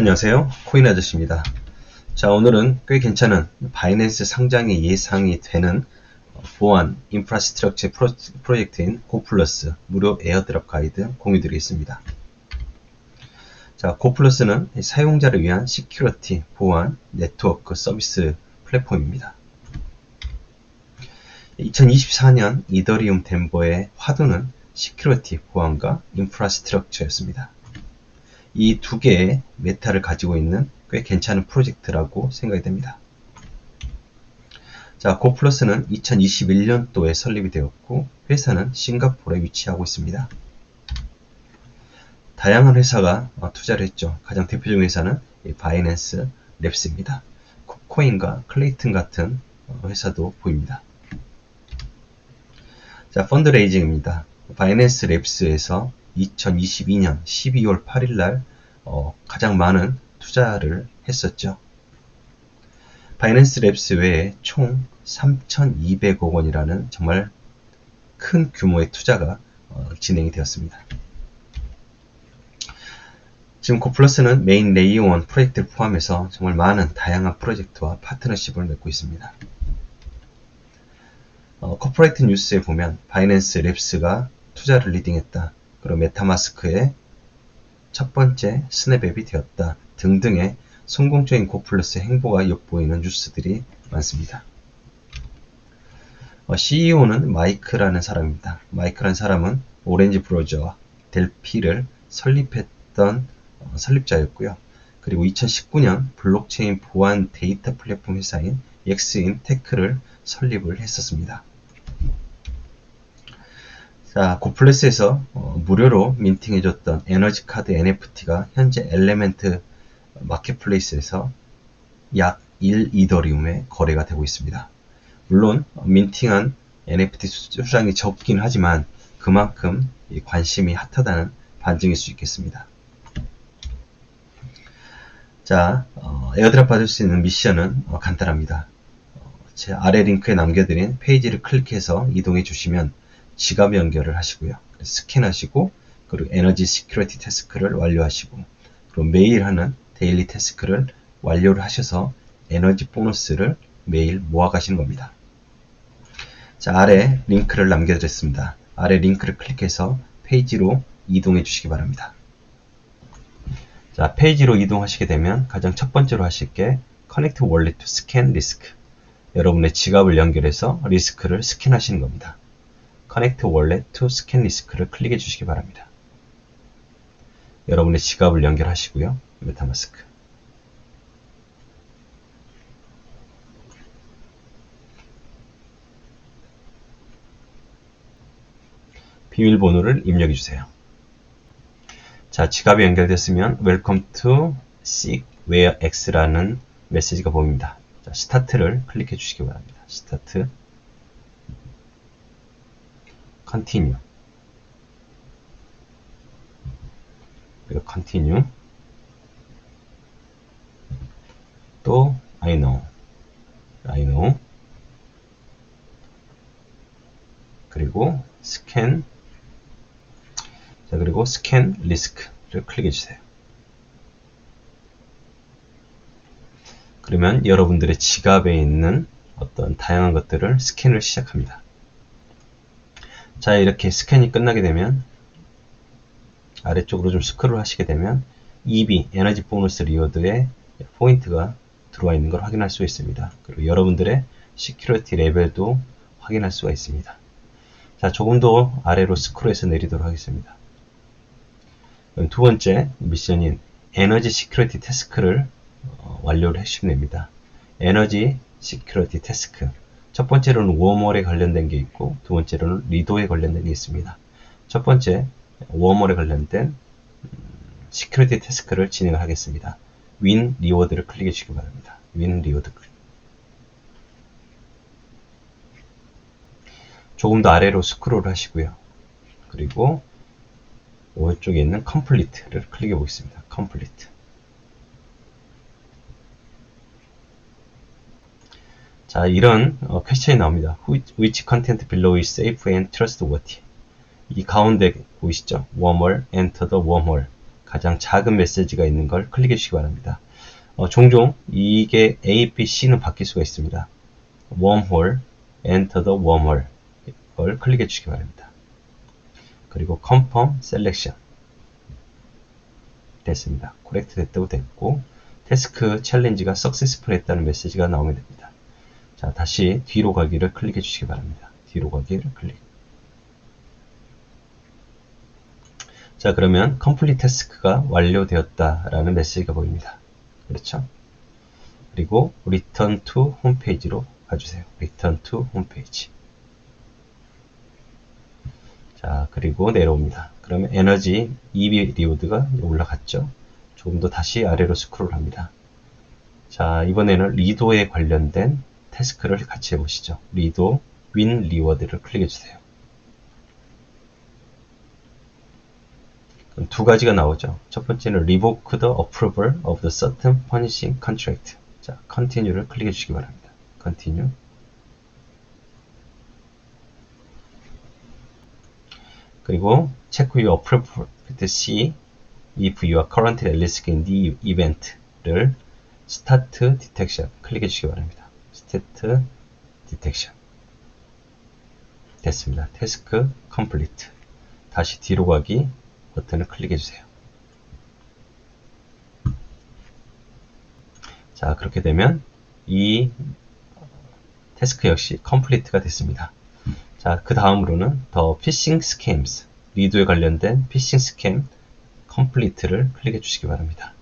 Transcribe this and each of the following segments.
안녕하세요. 코인 아저씨입니다. 자, 오늘은 꽤 괜찮은 바이낸스 상장이 예상이 되는 보안 인프라스트럭처 프로젝트인 고플러스 무료 에어드랍 가이드 공유드리겠습니다. 자, 고플러스는 사용자를 위한 시큐리티 보안 네트워크 서비스 플랫폼입니다. 2024년 이더리움 덴버의 화두는 시큐리티 보안과 인프라스트럭처였습니다. 이 두 개의 메타를 가지고 있는 꽤 괜찮은 프로젝트라고 생각이 됩니다. 자, 고플러스는 2021년도에 설립이 되었고 회사는 싱가포르에 위치하고 있습니다. 다양한 회사가 어, 투자를 했죠. 가장 대표적인 회사는 바이낸스 랩스입니다. 코인과 클레이튼 같은 어, 회사도 보입니다. 자, 펀드레이징입니다. 바이낸스 랩스에서 2022년 12월 8일 날 어, 가장 많은 투자를 했었죠. 바이낸스 랩스 외에 총 3,200억 원이라는 정말 큰 규모의 투자가 어, 진행이 되었습니다. 지금 고플러스는 메인 레이어 1 프로젝트를 포함해서 정말 많은 다양한 프로젝트와 파트너십을 맺고 있습니다. 어, 코퍼레이트 뉴스에 보면 바이낸스 랩스가 투자를 리딩했다. 그리고 메타마스크의 첫 번째 스냅앱이 되었다. 등등의 성공적인 고플러스 행보가 엿보이는 뉴스들이 많습니다. 어, CEO는 마이크라는 사람입니다. 마이크라는 사람은 오렌지 브로저와 델피를 설립했던 어, 설립자였고요. 그리고 2019년 블록체인 보안 데이터 플랫폼 회사인 엑스인 테크를 설립을 했었습니다. 자, 고플레스에서 어, 무료로 민팅해줬던 에너지 카드 NFT가 현재 엘레멘트 마켓플레이스에서 약 1 이더리움에 거래가 되고 있습니다. 물론 민팅한 NFT 수량이 적긴 하지만 그만큼 관심이 핫하다는 반증일 수 있겠습니다. 자, 어, 에어드랍 받을 수 있는 미션은 어, 간단합니다. 어, 제 아래 링크에 남겨드린 페이지를 클릭해서 이동해 주시면 지갑 연결을 하시고요. 스캔하시고 그리고 에너지 시큐리티 태스크를 완료하시고 그리고 매일 하는 데일리 태스크를 완료를 하셔서 에너지 보너스를 매일 모아가시는 겁니다. 자, 아래 링크를 남겨드렸습니다. 아래 링크를 클릭해서 페이지로 이동해 주시기 바랍니다. 자, 페이지로 이동하시게 되면 가장 첫 번째로 하실 게 Connect Wallet Scan Risk. 여러분의 지갑을 연결해서 리스크를 스캔하시는 겁니다. Connect Wallet to Scan Risk를 클릭해 주시기 바랍니다. 여러분의 지갑을 연결하시고요. 메타마스크. 비밀번호를 입력해 주세요. 자, 지갑이 연결됐으면 Welcome to Seekware X라는 메시지가 보입니다. 자, 스타트를 클릭해 주시기 바랍니다. 스타트 Continue 그리고 Continue 또 I know. I know. 그리고 Scan. 자, 그리고 스캔 리스크를 클릭해 주세요. 그러면 여러분들의 지갑에 있는 어떤 다양한 것들을 스캔을 시작합니다. 자, 이렇게 스캔이 끝나게 되면 아래쪽으로 좀 스크롤 하시게 되면 EB, 에너지 보너스 리워드에 포인트가 들어와 있는 걸 확인할 수 있습니다. 그리고 여러분들의 시큐리티 레벨도 확인할 수가 있습니다. 자, 조금 더 아래로 스크롤해서 내리도록 하겠습니다. 두 번째 미션인 에너지 시큐리티 태스크를 어, 완료를 해주시면 됩니다. 에너지 시큐리티 태스크 첫 번째로는 웜월에 관련된 게 있고 두 번째로는 리도에 관련된 게 있습니다. 첫 번째 웜월에 관련된 시큐리티 태스크를 진행을 하겠습니다. 윈 리워드를 클릭해 주시기 바랍니다. 윈 리워드 조금 더 아래로 스크롤 하시고요. 그리고 오른쪽에 있는 Complete를 클릭해 보겠습니다. Complete. 자, 이런 어, 퀘스천이 나옵니다. Which content below is safe and trustworthy? 이 가운데 보이시죠? wormhole, enter the wormhole. 가장 작은 메시지가 있는 걸 클릭해 주시기 바랍니다. 어, 종종 이게 A, B, C는 바뀔 수가 있습니다. wormhole, enter the wormhole 이걸 클릭해 주시기 바랍니다. 그리고 confirm selection 됐습니다. correct 됐다고 됐고 태스크 챌린지가 successful 했다는 메시지가 나오게 됩니다. 자, 다시 뒤로 가기를 클릭해 주시기 바랍니다. 뒤로 가기를 클릭. 자, 그러면 complete task가 완료되었다라는 메시지가 보입니다. 그렇죠? 그리고 return to 홈페이지로 가주세요. return to 홈페이지. 자, 그리고 내려옵니다. 그러면 에너지 EB 리오드가 올라갔죠. 조금 더 다시 아래로 스크롤 합니다. 자, 이번에는 리도에 관련된 태스크를 같이 해보시죠. 리도 윈 리워드를 클릭해주세요. 두 가지가 나오죠. 첫 번째는 revoke the approval of the certain punishing contract. 자, continue를 클릭해 주시기 바랍니다. continue. 그리고 check your approval with C if you are currently at risk in the event를 start detection 클릭해 주시기 바랍니다. Start detection 됐습니다. task complete 다시 뒤로 가기 버튼을 클릭해 주세요. 자 그렇게 되면 이 태스크 역시 컴플리트가 됐습니다. 자, 그 다음으로는 더 피싱 스캠스, 리드에 관련된 피싱 스캠 컴플리트를 클릭해 주시기 바랍니다.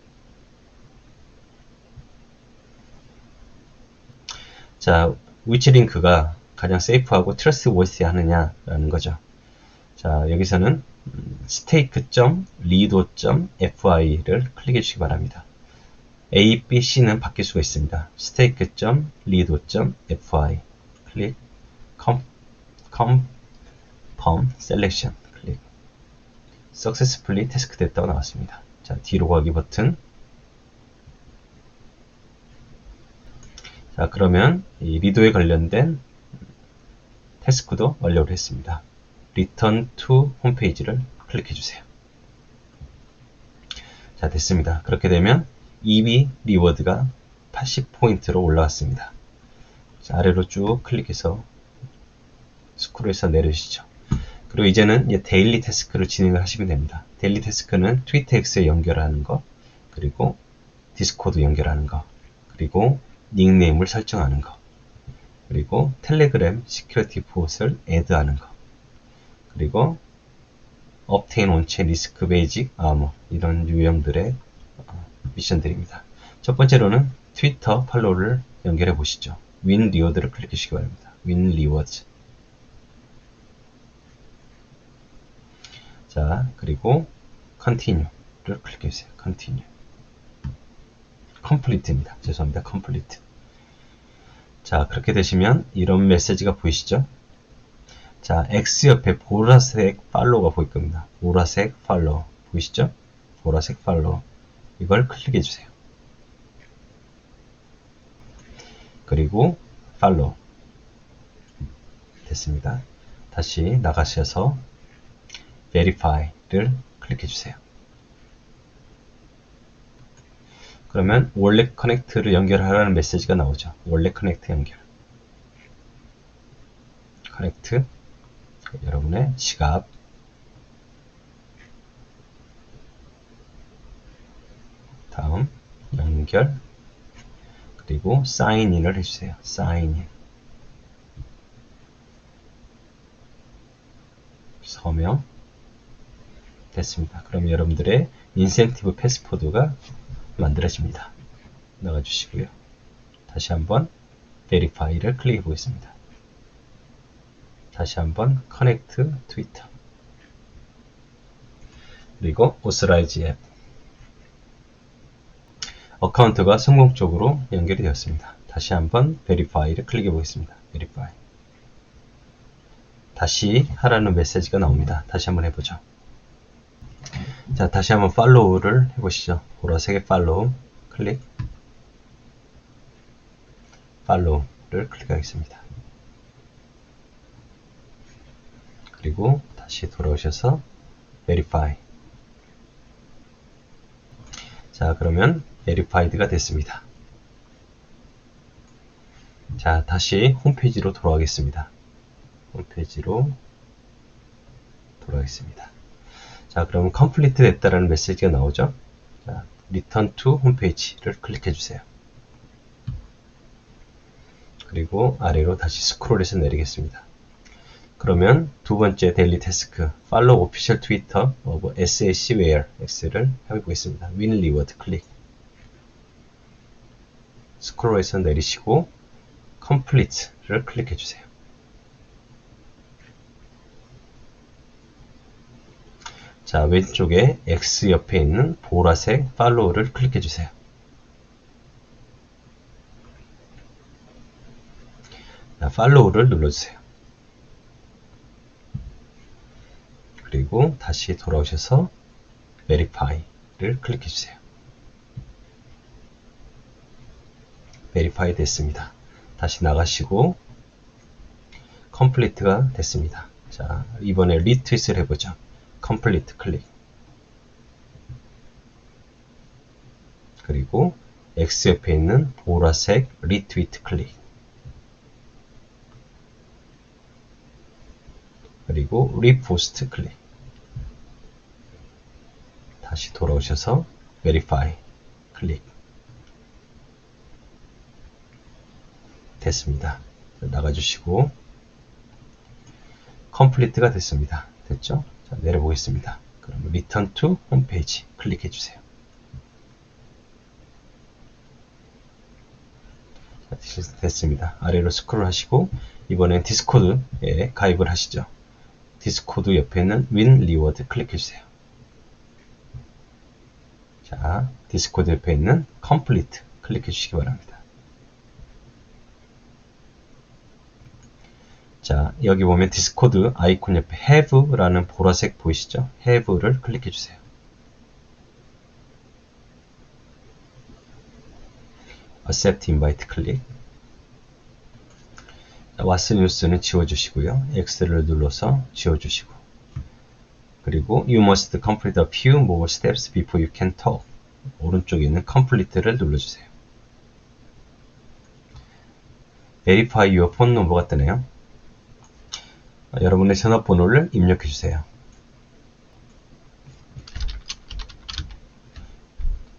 자, 위치 링크가 가장 세이프하고 트러스트 워시 하느냐라는 거죠. 자, 여기서는 stake.lido.fi를 클릭해 주시기 바랍니다. A, B, C는 바뀔 수가 있습니다. stake.lido.fi 클릭 confirm selection 클릭 successfully task 됐다고 나왔습니다. 자, 뒤로 가기 버튼 자, 그러면 이 리도에 관련된 태스크도 완료를 했습니다. Return to 홈페이지를 클릭해 주세요. 자, 됐습니다. 그렇게 되면 EB 리워드가 80포인트로 올라왔습니다. 자, 아래로 쭉 클릭해서 스크롤해서 내려주시죠. 그리고 이제는 이제 데일리 태스크를 진행을 하시면 됩니다. 데일리 태스크는 트위터X에 연결하는 거, 그리고 디스코드 연결하는 거, 그리고 닉네임을 설정하는 거, 그리고 텔레그램 시큐리티 포트를 애드하는 거, 그리고 업테인 온체 리스크 베이직 아머 이런 유형들의 어, 미션들입니다. 첫 번째로는 트위터 팔로우를 연결해 보시죠. 윈 리워드를 클릭해 주시기 바랍니다. 윈 리워드 자, 그리고 continue를 클릭해 주세요. continue. complete입니다. 죄송합니다. complete. 자, 그렇게 되시면 이런 메시지가 보이시죠? 자, X 옆에 보라색 팔로우가 보일 겁니다. 보라색 팔로우. 보이시죠? 보라색 팔로우. 이걸 클릭해 주세요. 그리고 팔로우. 됐습니다. 다시 나가셔서 verify를 클릭해 주세요. 그러면 원래 커넥트를 연결하라는 메시지가 나오죠. 원래 커넥트 연결. 커넥트 여러분의 지갑 다음 연결 그리고 사인인을 해주세요. 사인인 서명 됐습니다. 그럼 여러분들의 인센티브 패스포드가 만들어집니다. 나가 주시고요. 다시 한번 베리파이를 클릭해 보겠습니다. 다시 한번 커넥트 트위터 그리고 오스라이즈 앱 어카운트가 성공적으로 연결이 되었습니다. 다시 한번 베리파이를 클릭해 보겠습니다. 베리파이 다시 하라는 메시지가 나옵니다. 다시 한번 해보죠. 자, 다시 한번 팔로우를 해보시죠. 보라색의 팔로우 클릭 팔로우를 클릭하겠습니다. 그리고 다시 돌아오셔서 verify 자, 그러면 verified가 됐습니다. 자, 다시 홈페이지로 돌아가겠습니다. 홈페이지로 돌아가겠습니다. 자, 그럼 complete 됐다라는 메시지가 나오죠. 자, return to 홈페이지를 클릭해 주세요. 그리고 아래로 다시 스크롤해서 내리겠습니다. 그러면 두 번째 데일리 태스크 follow official Twitter of SAC Where X를 해보겠습니다. win reward 클릭 스크롤해서 내리시고 complete를 클릭해 주세요. 자, 왼쪽에 X 옆에 있는 보라색 follow를 클릭해 주세요. 자, follow를 눌러주세요. 그리고 다시 돌아오셔서 verify를 클릭해 주세요. verify 됐습니다. 다시 나가시고 complete가 됐습니다. 자, 이번에 리트윗을 해보죠. Complete 클릭. 그리고 X 옆에 있는 보라색 리트위트 클릭. 그리고 리포스트 클릭. 다시 돌아오셔서 verify 클릭. 됐습니다. 나가주시고 complete가 됐습니다. 됐죠? 자, 내려보겠습니다. 그럼 return to 홈페이지 클릭해 주세요. 자, 됐습니다. 아래로 스크롤 하시고 이번엔 디스코드에 가입을 하시죠. 디스코드 옆에 있는 윈 리워드 클릭해 주세요. 자, 디스코드 옆에 있는 complete 클릭해 주시기 바랍니다. 자, 여기 보면 디스코드 아이콘 옆에 have라는 보라색 보이시죠? have를 클릭해 주세요. accept invite 클릭. 왓스 뉴스는 지워주시고요. X를 눌러서 지워주시고. 그리고 You must complete a few more steps before you can talk. 오른쪽에 있는 complete를 눌러주세요. Verify your phone number가 뜨네요. 여러분의 전화번호를 입력해 주세요.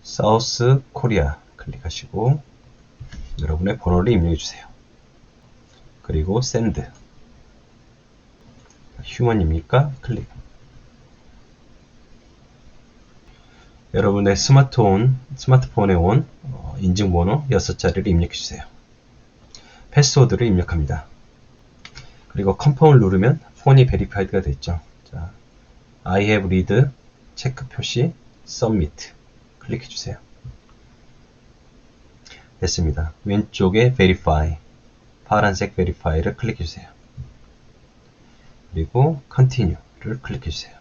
사우스 코리아 클릭하시고 여러분의 번호를 입력해 주세요. 그리고 send 휴먼입니까? 클릭 여러분의 스마트폰, 스마트폰에 온 어, 인증번호 6자리를 입력해 주세요. 패스워드를 입력합니다. 그리고 컴펌을 누르면 폰이 베리파이드가 됐죠. 자, I have read 체크 표시 submit 클릭해 주세요. 됐습니다. 왼쪽에 verify 파란색 verify를 클릭해 주세요. 그리고 continue를 클릭해 주세요.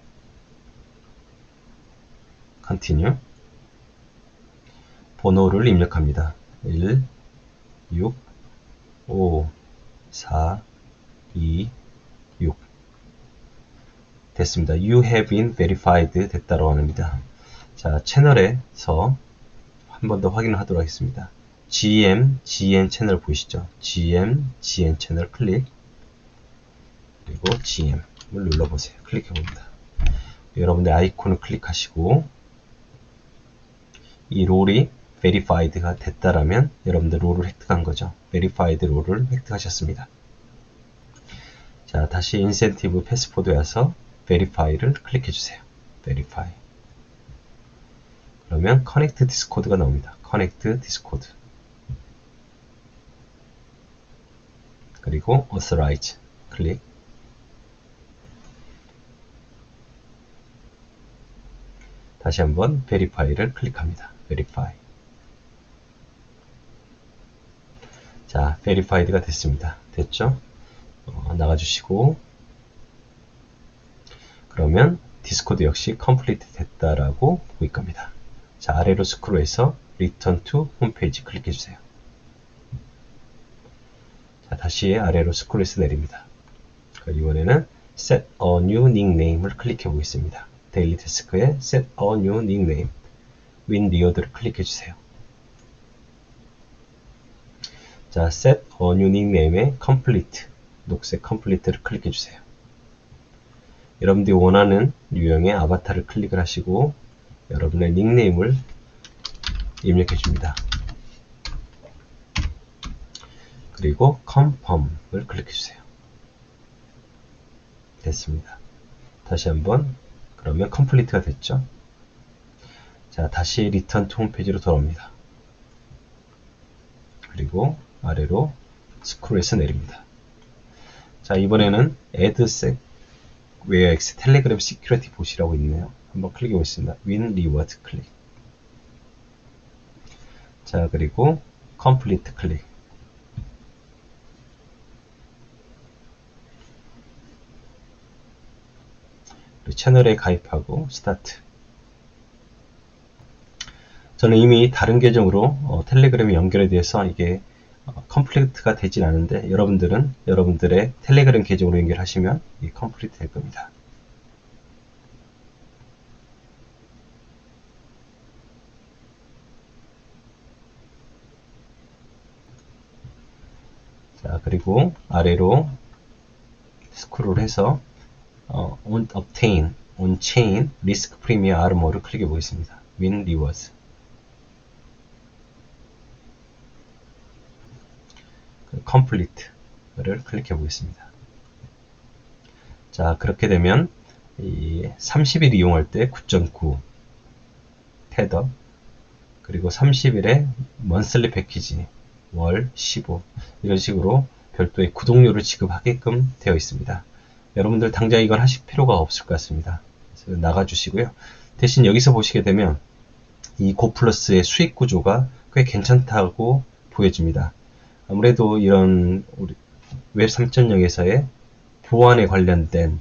continue 번호를 입력합니다. 1 6 5 4 2 6 됐습니다. You have been verified 됐다고 합니다. 자, 채널에서 한 번 더 확인을 하도록 하겠습니다. GM, GN 채널 보이시죠? GM, GN 채널 클릭 그리고 GM을 눌러보세요. 클릭해 봅니다. 여러분들 아이콘을 클릭하시고 이 롤이 verified가 됐다라면 여러분들 롤을 획득한 거죠. verified 롤을 획득하셨습니다. 자, 다시 인센티브 패스포드에 와서 verify를 클릭해 주세요. verify. 그러면 connect discord가 나옵니다. connect discord. 그리고 authorize 클릭. 다시 한번 verify를 클릭합니다. verify. 자, verified가 됐습니다. 됐죠? 어, 나가주시고 그러면 디스코드 역시 컴플리트 됐다라고 보일 겁니다. 자, 아래로 스크롤해서 Return to 홈페이지 클릭해주세요. 자, 다시 아래로 스크롤해서 내립니다. 이번에는 Set a new nickname을 클릭해 보겠습니다. 데일리 태스크에 Set a new nickname 리워드를 클릭해 주세요. 자, set a new nickname의 complete, 녹색 complete를 클릭해 주세요. 여러분들이 원하는 유형의 아바타를 클릭을 하시고 여러분의 닉네임을 입력해 줍니다. 그리고 confirm을 클릭해 주세요. 됐습니다. 다시 한번 그러면 컴플리트가 됐죠. 자, 다시 리턴 투 홈페이지로 돌아옵니다. 그리고 아래로 스크롤해서 내립니다. 자, 이번에는 add sec where x 텔레그램 시큐리티 보시라고 있네요. 한번 클릭해 보겠습니다. win reward 클릭. 자, 그리고 complete 클릭. 채널에 가입하고 스타트. 저는 이미 다른 계정으로 어, 텔레그램이 연결에 대해서 이게 어, 컴플리트가 되진 않은데 여러분들은 여러분들의 텔레그램 계정으로 연결하시면 이 컴플리트 될 겁니다. 자 그리고 아래로 스크롤 해서 어, on obtain on chain risk premium armor를 클릭해 보겠습니다. win rewards complete를 클릭해 보겠습니다. 자, 그렇게 되면 이 30일 이용할 때 9.9 테더 그리고 30일에 먼슬리 패키지 월 15 이런 식으로 별도의 구독료를 지급하게끔 되어 있습니다. 여러분들 당장 이걸 하실 필요가 없을 것 같습니다. 나가주시고요. 대신 여기서 보시게 되면 이 고플러스의 수익 구조가 꽤 괜찮다고 보여집니다. 아무래도 이런 우리 웹 3.0에서의 보안에 관련된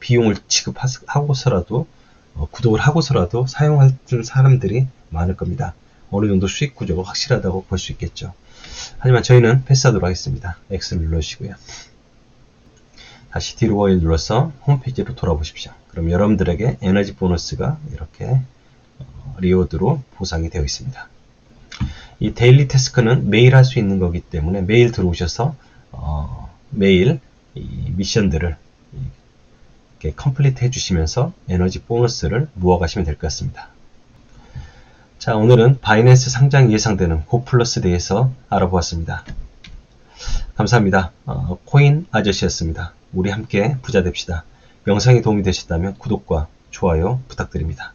비용을 지급하고서라도 어, 구독을 하고서라도 사용할 사람들이 많을 겁니다. 어느 정도 수익 구조가 확실하다고 볼 수 있겠죠. 하지만 저희는 패스하도록 하겠습니다. X를 눌러주시고요. 다시 뒤로 와일 눌러서 홈페이지로 돌아보십시오. 그럼 여러분들에게 에너지 보너스가 이렇게 어, 리워드로 보상이 되어 있습니다. 이 데일리 태스크는 매일 할 수 있는 거기 때문에 매일 들어오셔서 어, 매일 이 미션들을 이렇게 컴플리트 해주시면서 에너지 보너스를 모아가시면 될 것 같습니다. 자, 오늘은 바이낸스 상장 예상되는 고플러스 대해서 알아보았습니다. 감사합니다. 어, 코인 아저씨였습니다. 우리 함께 부자 됩시다. 영상이 도움이 되셨다면 구독과 좋아요 부탁드립니다.